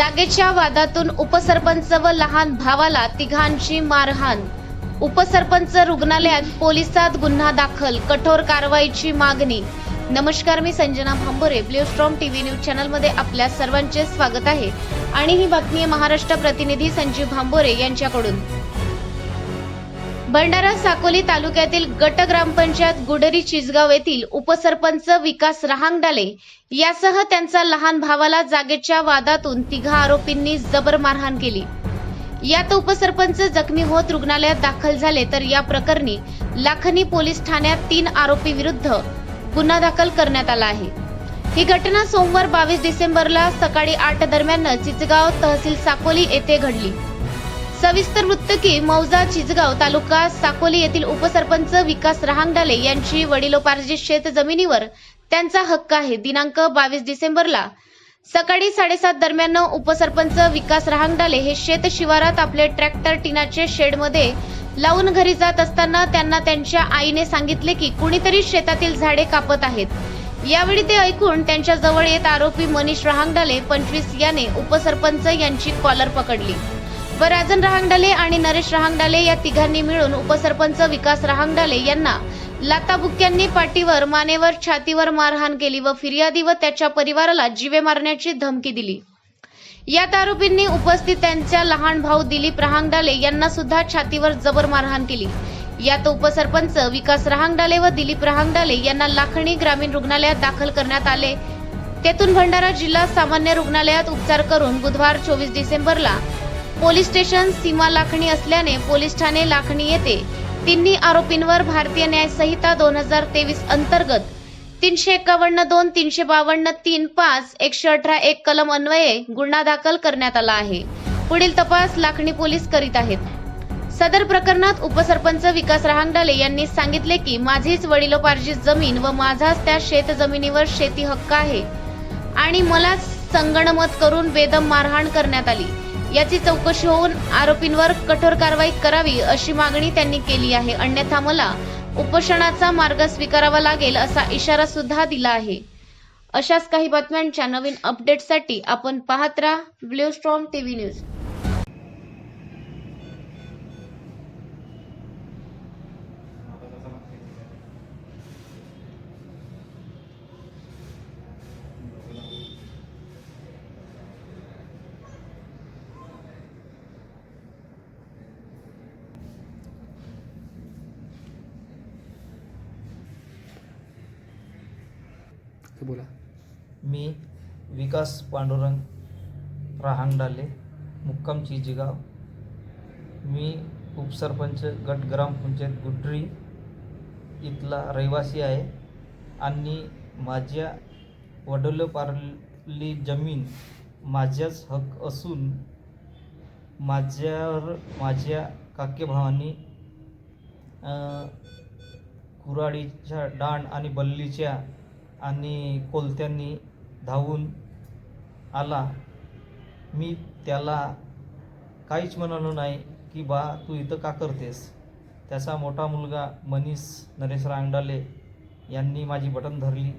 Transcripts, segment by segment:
जागेच्या वादातून उपसरपंच व लहान भावाला तिघांची मारहाण. उपसरपंच रुग्णालयात पोलिसात गुन्हा दाखल कठोर कारवाईची मागणी. नमस्कार मी Sanjana Bhambore blue storm TV news चॅनलमध्ये आपल्या सर्वांचे स्वागत आहे. आणि ही बातमी महाराष्ट्र प्रतिनिधी संजीव भांबोरे यांच्याकडून. भंडारा साकोली तालुक्यातील गट ग्रामपंचायत गुडरी चिजगाव येथील उपसरपंच विकास रहांगडाले यासह त्यांचा लहान भावाला जागेच्या वादातून तिघा आरोपींनी जबर मारहाण केली. यात उपसरपंच जखमी होत रुग्णालयात दाखल झाले तर या प्रकरणी लाखनी पोलीस ठाण्यात तीन आरोपी विरुद्ध गुन्हा दाखल करण्यात आला आहे. ही घटना सोमवार बावीस डिसेंबरला सकाळी आठ दरम्यान चिचगाव तहसील साकोली येथे घडली. सविस्तर वृत्त की मौजा चिचगाव तालुका साकोली येथील उपसरपंच विकास रहांगडाले यांची वडिलोपार्जित शेत जमिनीवर त्यांचा हक्क आहे. दिनांक बावीस डिसेंबरला सकाळी साडेसात दरम्यान उपसरपंच विकास रहांगडाले हे शेत शिवारात आपले ट्रॅक्टर टिनाचे शेडमध्ये लावून घरी जात असताना त्यांना त्यांच्या आईने सांगितले की कुणीतरी शेतातील झाडे कापत आहेत. यावेळी ते ऐकून त्यांच्या जवळ येत आरोपी मनीष रहांगडाले पंचवीस याने उपसरपंच यांची कॉलर पकडली. व राजन रहांगडाले आणि नरेश रहांगडाले या तिघांनी मिळून उपसरपंच विकास रहांगडाले यांना लाताबुक्यांनी पाठीवर मानेवर छातीवर मारहाण केली व फिर्यादी व त्याच्या परिवाराला जीवे मारण्याची धमकी दिली. यात आरोपींनी उपस्थित त्यांच्या लहान भाऊ दिलीप रहांगडाले यांना सुद्धा छातीवर जबर मारहाण केली. यात उपसरपंच विकास रहांगडाले व दिलीप रहांगडाले यांना लाखणी ग्रामीण रुग्णालयात दाखल करण्यात आले. तेथून भंडारा जिल्हा सामान्य रुग्णालयात उपचार करून बुधवार चोवीस डिसेंबरला पोलीस स्टेशन सीमा लाखणी असल्याने पोलीस ठाणे लाखणी येथे तिन्ही आरोपींवर भारतीय न्याय संहिता दोन हजार तेवीस अंतर्गत तीनशे एकावन्न दोन तीनशे बावन्न तीन पाच एकशे अठरा एक कलम अन्वये गुन्हा दाखल करण्यात आला आहे. पुढील तपास लाखणी पोलीस करीत आहेत. सदर प्रकरणात उपसरपंच विकास रहांगडाले यांनी सांगितले की माझीच वडिलोपार्जित जमीन व माझाच त्या शेत जमिनीवर शेती हक्क आहे आणि मला संगणमत करून बेदम मारहाण करण्यात आली. याची चौकशी होऊन आरोपींवर कठोर कारवाई करावी अशी मागणी त्यांनी केली आहे. अन्यथा मला उपोषणाचा मार्ग स्वीकारावा लागेल असा इशारा सुद्धा दिला आहे. अशाच काही बातम्यांच्या नवीन अपडेटसाठी आपण पाहत राहा. ब्ल्यू स्ट्रॉम टीव्ही न्यूज हे बोला. मी विकास पांडुरंग रहांगडाले मुक्काम चिजीगाव मी उपसरपंच गट ग्रामपंचायत गुड्री इथला रहिवासी आहे. आणि माझ्या वडलोपार्ली जमीन माझ्याच हक असून माझ्यावर माझ्या काकेभावानी कुराडीच्या कुऱ्हाडीच्या डाण आणि बल्लीच्या आणि कोलत्यांनी धावून आला. मी त्याला काहीच म्हणालो नाही की बा तू इथं का करतेस? त्याचा मोठा मुलगा मनीष नरेश रांगडाले यांनी माझी बटन धरली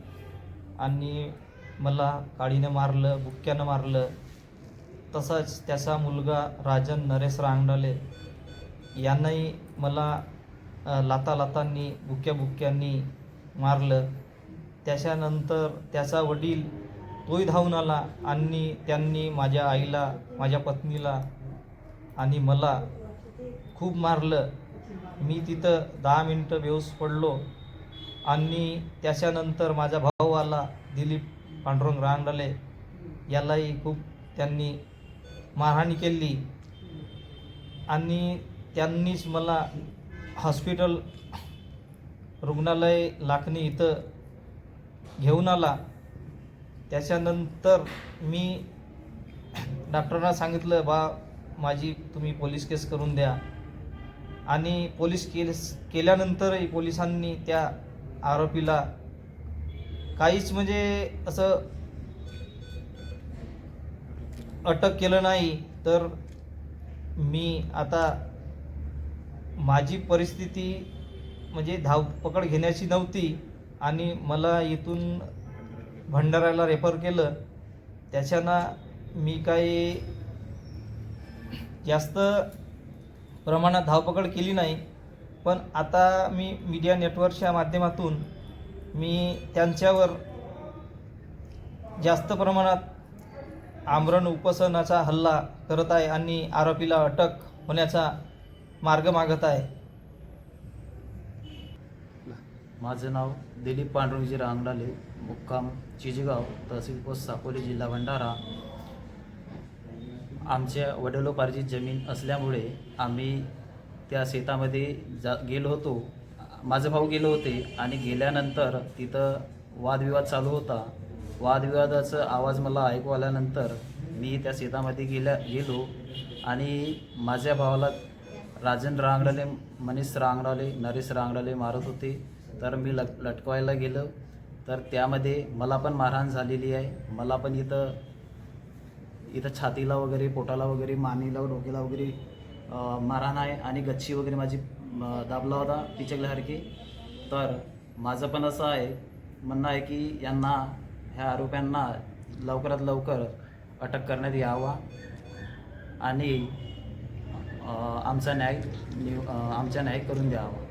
आणि मला काळीनं मारलं बुक्क्यानं मारलं. तसाच त्याचा मुलगा राजन नरेश रांगडाले यांनाही मला लाता लातांनी बुक्क्या बुक्क्यांनी मारलं. त्याच्यानंतर त्याचा वडील तोही धावून आला. आणि त्यांनी माझ्या आईला माझ्या पत्नीला आणि मला खूप मारलं. मी तिथं दहा मिनटं बेहोस पडलो. आणि त्याच्यानंतर माझा भाऊ आला दिलीप पांडुरंग रांगडाले यालाही खूप त्यांनी मारहाणी केली. आणि त्यांनीच मला हॉस्पिटल रुग्णालय लाखणी इथं घेऊन आला. त्याच्यानंतर मी डॉक्टरांना सांगितलं बा माझी तुम्ही पोलीस केस करून द्या. आणि पोलीस केस केल्यानंतरही पोलिसांनी त्या आरोपीला काहीच म्हणजे असं अटक केलं नाही. तर मी आता माझी परिस्थिती म्हणजे धावपकड घेण्याची नव्हती. आणि मला इथून भंडाऱ्याला रेफर केलं. त्याच्यानं मी काही जास्त प्रमाणात धावपकड केली नाही. पण आता मी मीडिया नेटवर्कच्या माध्यमातून मी त्यांच्यावर जास्त प्रमाणात आमरण उपोषणाचा हल्ला करत आहे आणि आरोपीला अटक होण्याचा मार्ग मागत आहे. माझं नाव दिलीप पांडुरंगजी रांगडाले मुक्काम चिजगाव तहसील पोस्ट साकोली जिल्हा भंडारा. आमच्या वडिलोपार्जित जमीन असल्यामुळे आम्ही त्या शेतामध्ये जा गेलो होतो. माझे भाऊ गेले होते आणि गेल्यानंतर तिथं वादविवाद चालू होता. वादविवादाचा आवाज मला ऐकू आल्यानंतर मी त्या शेतामध्ये गेल्या गेलो आणि माझ्या भावाला राजन रांगडाले मनीष रांगडाले नरेश रांगडाले मारत होते. तर मी लट लटकवायला गेलो. तर त्यामध्ये मला पण मारहाण झालेली आहे. मला पण इथं इथं छातीला वगैरे पोटाला वगैरे मानेला डोक्याला वगैरे मारहाण आहे आणि गच्ची वगैरे माझी दाबला होता पिचकल्यासारखी तर माझं पण असं आहे म्हणणं आहे की यांना ह्या आरोप्यांना लवकरात लवकर अटक करण्यात यावा आणि आमचा न्याय आमचा न्याय करून द्यावा.